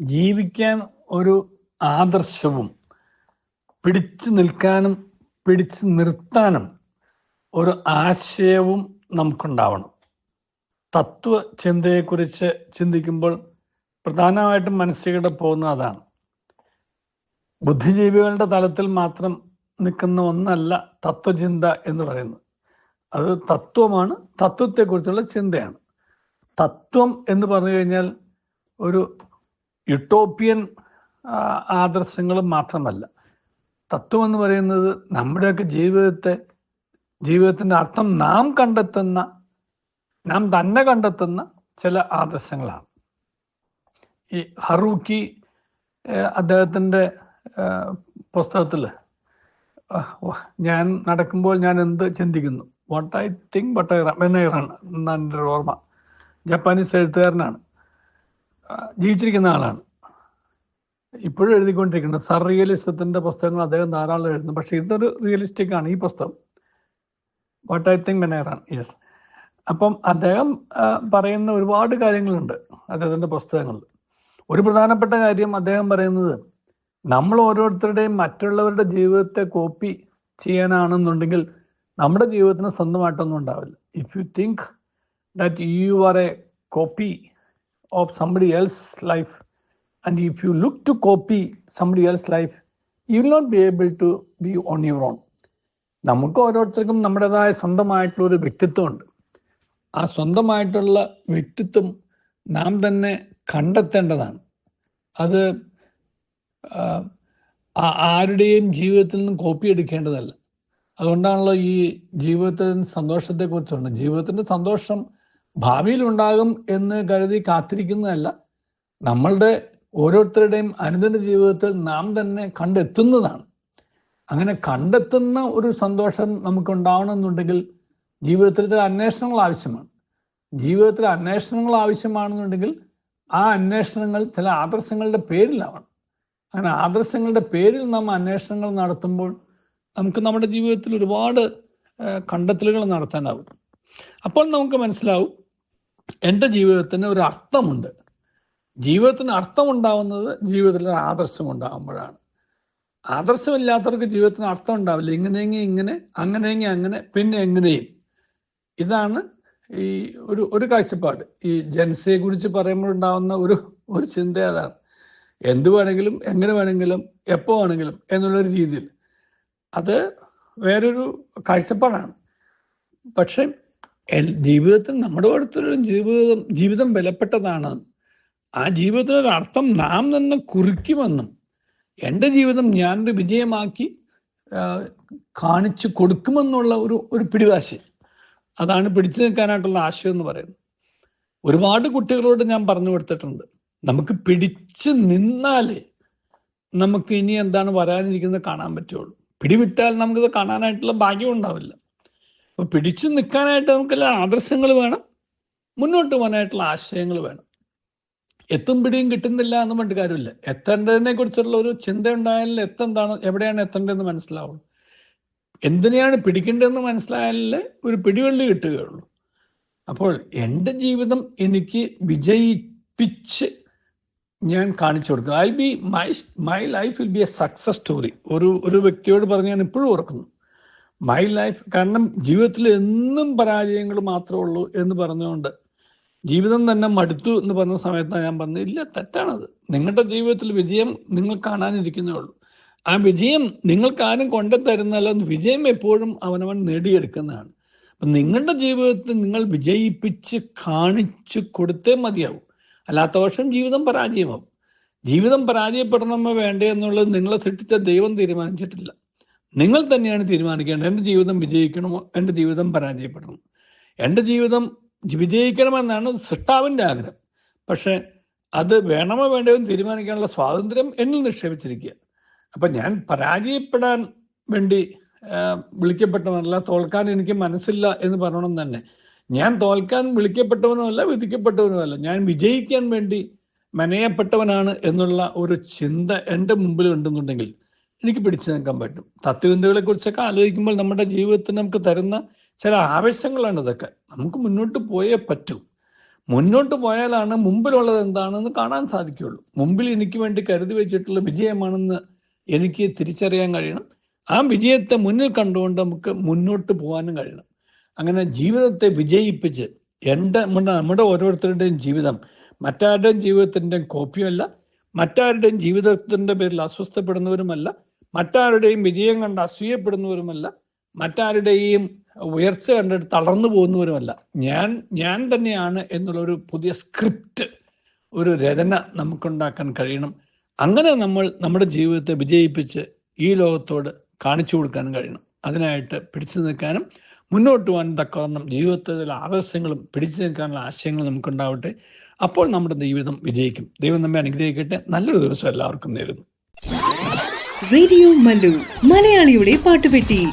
ജീവിക്കാൻ ഒരു ആദർശവും പിടിച്ചു നിൽക്കാനും പിടിച്ചു നിർത്താനും ഒരു ആശയവും നമുക്കുണ്ടാവണം. തത്വചിന്തയെക്കുറിച്ച് ചിന്തിക്കുമ്പോൾ പ്രധാനമായിട്ടും മനസ്സിലൂടെ പോകുന്ന അതാണ്. ബുദ്ധിജീവികളുടെ തലത്തിൽ മാത്രം നിൽക്കുന്ന ഒന്നല്ല തത്വചിന്ത എന്ന് പറയുന്നത്. അത് തത്വമാണ് തത്വത്തെക്കുറിച്ചുള്ള ചിന്തയാണ്. തത്വം എന്ന് പറഞ്ഞു കഴിഞ്ഞാൽ ഒരു യുട്ടോപ്യൻ ആദർശങ്ങൾ മാത്രമല്ല. തത്വം എന്ന് പറയുന്നത് നമ്മുടെയൊക്കെ ജീവിതത്തെ ജീവിതത്തിന്റെ അർത്ഥം നാം കണ്ടെത്തുന്ന നാം തന്നെ കണ്ടെത്തുന്ന ചില ആദർശങ്ങളാണ്. ഈ ഹറൂക്കി അദ്ദേഹത്തിന്റെ പുസ്തകത്തിൽ ഞാൻ നടക്കുമ്പോൾ ഞാൻ എന്ത് ചിന്തിക്കുന്നു? What I think what I run എന്നാണ് എന്റെ ഓർമ്മ. ജപ്പാനീസ് എഴുത്തുകാരനാണ്. ജീവിച്ചിരിക്കുന്ന ആളാണ്. ഇപ്പോഴും എഴുതിക്കൊണ്ടിരിക്കുന്നത് സർ റിയലിസത്തിന്റെ പുസ്തകങ്ങൾ അദ്ദേഹം ധാരാളം എഴുതുന്നു. പക്ഷേ ഇതൊരു റിയലിസ്റ്റിക് ആണ് ഈ പുസ്തകം. വാട്ട് ഐ തിങ്ക് മെനേറാണ് യെസ് അപ്പം അദ്ദേഹം പറയുന്ന ഒരുപാട് കാര്യങ്ങളുണ്ട് അദ്ദേഹത്തിന്റെ പുസ്തകങ്ങളിൽ. ഒരു പ്രധാനപ്പെട്ട കാര്യം അദ്ദേഹം പറയുന്നത് നമ്മൾ ഓരോരുത്തരുടെയും മറ്റുള്ളവരുടെ ജീവിതത്തെ കോപ്പി ചെയ്യാനാണെന്നുണ്ടെങ്കിൽ നമ്മുടെ ജീവിതത്തിന് സ്വന്തമായിട്ടൊന്നും ഉണ്ടാവില്ല. If you think that you are a copy of somebody else life and if you look to copy somebody else life you will not be able to be on your own നമുക്ക് ഓരോരുത്തർക്കും നമ്മുടേതായ സ്വന്തമായിട്ടുള്ള ഒരു വ്യക്തിത്വമുണ്ട്. ആ സ്വന്തമായിട്ടുള്ള വ്യക്തിത്വം നാം തന്നെ കണ്ടെത്തേണ്ടതാണ്. അത് ആരുടെയും ജീവിതത്തിൽ നിന്നും കോപ്പി എടുക്കേണ്ടതല്ല. അതുകൊണ്ടാണല്ലോ ഈ ജീവിതത്തിൽ സന്തോഷത്തെക്കുറിച്ചുണ്ട് ജീവിതത്തിന്റെ സന്തോഷം ഭാവിയിൽ ഉണ്ടാകും എന്ന് കരുതി കാത്തിരിക്കുന്നതല്ല. നമ്മളുടെ ഓരോരുത്തരുടെയും അനുദിന ജീവിതത്തിൽ നാം തന്നെ കണ്ടെത്തുന്നതാണ്. അങ്ങനെ കണ്ടെത്തുന്ന ഒരു സന്തോഷം നമുക്ക് ഉണ്ടാവണമെന്നുണ്ടെങ്കിൽ ജീവിതത്തിൽ ചില അന്വേഷണങ്ങൾ ആവശ്യമാണ്. ജീവിതത്തിൽ അന്വേഷണങ്ങൾ ആവശ്യമാണെന്നുണ്ടെങ്കിൽ ആ അന്വേഷണങ്ങൾ ചില ആദർശങ്ങളുടെ പേരിലാവണം. അങ്ങനെ ആദർശങ്ങളുടെ പേരിൽ നാം അന്വേഷണങ്ങൾ നടത്തുമ്പോൾ നമുക്ക് നമ്മുടെ ജീവിതത്തിൽ ഒരുപാട് കണ്ടെത്തലുകൾ നടത്താനാവും അപ്പോൾ നമുക്ക് മനസ്സിലാവും എന്റെ ജീവിതത്തിന് ഒരു അർത്ഥമുണ്ട്. ജീവിതത്തിന് അർത്ഥമുണ്ടാവുന്നത് ജീവിതത്തിൽ ആദർശം ഉണ്ടാകുമ്പോഴാണ് ആദർശമില്ലാത്തവർക്ക് ജീവിതത്തിന് അർത്ഥം ഉണ്ടാവില്ല. ഇങ്ങനെയെങ്കിൽ ഇങ്ങനെ അങ്ങനെയെങ്കിൽ അങ്ങനെ പിന്നെ എങ്ങനെയും. ഇതാണ് ഈ ഒരു ഒരു കാഴ്ചപ്പാട്. ഈ ജനസയെ കുറിച്ച് പറയുമ്പോൾ ഉണ്ടാവുന്ന ഒരു ഒരു ചിന്ത അതാണ്. എന്ത് വേണമെങ്കിലും എങ്ങനെ വേണമെങ്കിലും എപ്പോൾ വേണമെങ്കിലും എന്നുള്ളൊരു രീതിയിൽ. അത് വേറൊരു കാഴ്ചപ്പാടാണ്. പക്ഷെ ജീവിതത്തിൽ നമ്മുടെ അടുത്തൊരു ജീവിതം ജീവിതം വിലപ്പെട്ടതാണ് ആ ജീവിതത്തിനൊരു അർത്ഥം നാം തന്നെ കുറിക്കുമെന്നും എന്റെ ജീവിതം ഞാനൊരു വിജയമാക്കി കാണിച്ചു കൊടുക്കുമെന്നുള്ള ഒരു ഒരു പിടിവാശി. അതാണ് പിടിച്ചു നിൽക്കാനായിട്ടുള്ള ആശയം എന്ന് പറയുന്നത്. ഒരുപാട് കുട്ടികളോട് ഞാൻ പറഞ്ഞു കൊടുത്തിട്ടുണ്ട്. നമുക്ക് പിടിച്ചു നിന്നാലേ നമുക്ക് ഇനി എന്താണ് വരാനിരിക്കുന്നത് കാണാൻ പറ്റുള്ളൂ. പിടിവിട്ടാൽ നമുക്കിത് കാണാനായിട്ടുള്ള ഭാഗ്യം ഉണ്ടാവില്ല. അപ്പൊ പിടിച്ചു നിൽക്കാനായിട്ട് നമുക്കെല്ലാം ആദർശങ്ങൾ വേണം. മുന്നോട്ട് പോകാനായിട്ടുള്ള ആശയങ്ങൾ വേണം. എത്തും പിടിയും കിട്ടുന്നില്ല എന്ന് പറഞ്ഞിട്ട് കാര്യമില്ല. എത്തേണ്ടതിനെ കുറിച്ചുള്ള ഒരു ചിന്ത ഉണ്ടായാലും എത്തെന്താണ് എവിടെയാണ് എത്തേണ്ടതെന്ന് മനസ്സിലാവുള്ളൂ. എന്തിനെയാണ് പിടിക്കേണ്ടതെന്ന് മനസ്സിലായാലേ ഒരു പിടിവള്ളി കിട്ടുകയുള്ളൂ. അപ്പോൾ എന്റെ ജീവിതം എനിക്ക് വിജയിപ്പിച്ച് ഞാൻ കാണിച്ചു കൊടുക്കും I be my my life will be a success story ഒരു ഒരു വ്യക്തിയോട് പറഞ്ഞ് ഞാൻ ഇപ്പോഴും ഓർക്കുന്നു. മൈ ലൈഫ് കാരണം ജീവിതത്തിൽ എന്നും പരാജയങ്ങൾ മാത്രമേ ഉള്ളൂ എന്ന് പറഞ്ഞുകൊണ്ട് ജീവിതം തന്നെ മടുത്തു എന്ന് പറഞ്ഞ സമയത്താണ് ഞാൻ പറഞ്ഞത് ഇല്ല തെറ്റാണത്. നിങ്ങളുടെ ജീവിതത്തിൽ വിജയം നിങ്ങൾ കാണാനിരിക്കുന്നേ ഉള്ളൂ. ആ വിജയം നിങ്ങൾക്ക് ആരും കൊണ്ടുതരുന്നല്ല വിജയം എപ്പോഴും അവനവൻ നേടിയെടുക്കുന്നതാണ്. അപ്പം നിങ്ങളുടെ ജീവിതത്തിൽ നിങ്ങൾ വിജയിപ്പിച്ച് കാണിച്ചു കൊടുത്തേ മതിയാവും. അല്ലാത്ത വർഷം ജീവിതം പരാജയമാവും. ജീവിതം പരാജയപ്പെടണമോ വേണ്ടേ എന്നുള്ളത് നിങ്ങളെ സൃഷ്ടിച്ച ദൈവം തീരുമാനിച്ചിട്ടില്ല. നിങ്ങൾ തന്നെയാണ് തീരുമാനിക്കേണ്ടത്. എന്റെ ജീവിതം വിജയിക്കണമോ? എന്റെ ജീവിതം പരാജയപ്പെടണം എന്റെ ജീവിതം വിജയിക്കണമെന്നാണ് സൃഷ്ടാവിന്റെ ആഗ്രഹം. പക്ഷേ അത് വേണമോ വേണ്ടയോ തീരുമാനിക്കാനുള്ള സ്വാതന്ത്ര്യം എന്നിൽ നിക്ഷേപിച്ചിരിക്കുക. അപ്പം ഞാൻ പരാജയപ്പെടാൻ വേണ്ടി വിളിക്കപ്പെട്ടവനല്ല തോൽക്കാൻ എനിക്ക് മനസ്സില്ല എന്ന് പറയണം തന്നെ. ഞാൻ തോൽക്കാൻ വിളിക്കപ്പെട്ടവനുമല്ല വിധിക്കപ്പെട്ടവനുമല്ല. ഞാൻ വിജയിക്കാൻ വേണ്ടി മെനയപ്പെട്ടവനാണ് എന്നുള്ള ഒരു ചിന്ത എന്റെ മുമ്പിൽ ഉണ്ടെന്നുണ്ടെങ്കിൽ എനിക്ക് പിടിച്ചു നിൽക്കാൻ പറ്റും. തത്വചിന്തകളെ കുറിച്ചൊക്കെ ആലോചിക്കുമ്പോൾ നമ്മുടെ ജീവിതത്തിന് നമുക്ക് തരുന്ന ചില ആവശ്യങ്ങളാണ് ഇതൊക്കെ. നമുക്ക് മുന്നോട്ട് പോയേ പറ്റൂ. മുന്നോട്ട് പോയാലാണ് മുമ്പിലുള്ളത് എന്താണെന്ന് കാണാൻ സാധിക്കുകയുള്ളൂ. മുമ്പിൽ എനിക്ക് വേണ്ടി കരുതി വെച്ചിട്ടുള്ള വിജയമാണെന്ന് എനിക്ക് തിരിച്ചറിയാൻ കഴിയണം. ആ വിജയത്തെ മുന്നിൽ കണ്ടുകൊണ്ട് നമുക്ക് മുന്നോട്ട് പോകാനും കഴിയണം. അങ്ങനെ ജീവിതത്തെ വിജയിപ്പിച്ച് എന്റെ നമ്മുടെ ഓരോരുത്തരുടെയും ജീവിതം മറ്റാരുടെയും ജീവിതത്തിന്റെയും കോപ്പിയല്ല മറ്റാരുടെയും ജീവിതത്തിന്റെ പേരിൽ അസ്വസ്ഥപ്പെടുന്നവരുമല്ല മറ്റാരുടെയും വിജയം കണ്ട് അസൂയപ്പെടുന്നവരുമല്ല മറ്റാരുടെയും ഉയർച്ച കണ്ടിട്ട് തളർന്നു പോകുന്നവരുമല്ല. ഞാൻ ഞാൻ തന്നെയാണ് എന്നുള്ള ഒരു പുതിയ സ്ക്രിപ്റ്റ് ഒരു രചന നമുക്കുണ്ടാക്കാൻ കഴിയണം. അങ്ങനെ നമ്മൾ നമ്മുടെ ജീവിതത്തെ വിജയിപ്പിച്ച് ഈ ലോകത്തോട് കാണിച്ചു കൊടുക്കാനും കഴിയണം. അതിനായിട്ട് പിടിച്ചു നിൽക്കാനും മുന്നോട്ട് പോകാൻ തക്കവണ്ണം ജീവിതത്തിലെ ആദർശങ്ങളും പിടിച്ചു നിൽക്കാനുള്ള ആശയങ്ങളും നമുക്കുണ്ടാവട്ടെ. അപ്പോൾ നമ്മുടെ ജീവിതം വിജയിക്കും. ദൈവം നമ്മെ അനുഗ്രഹിക്കട്ടെ. നല്ലൊരു ദിവസം എല്ലാവർക്കും നേരുന്നു. റേഡിയോ മലു മലയാളിയുടെ പാട്ടുപെട്ടി.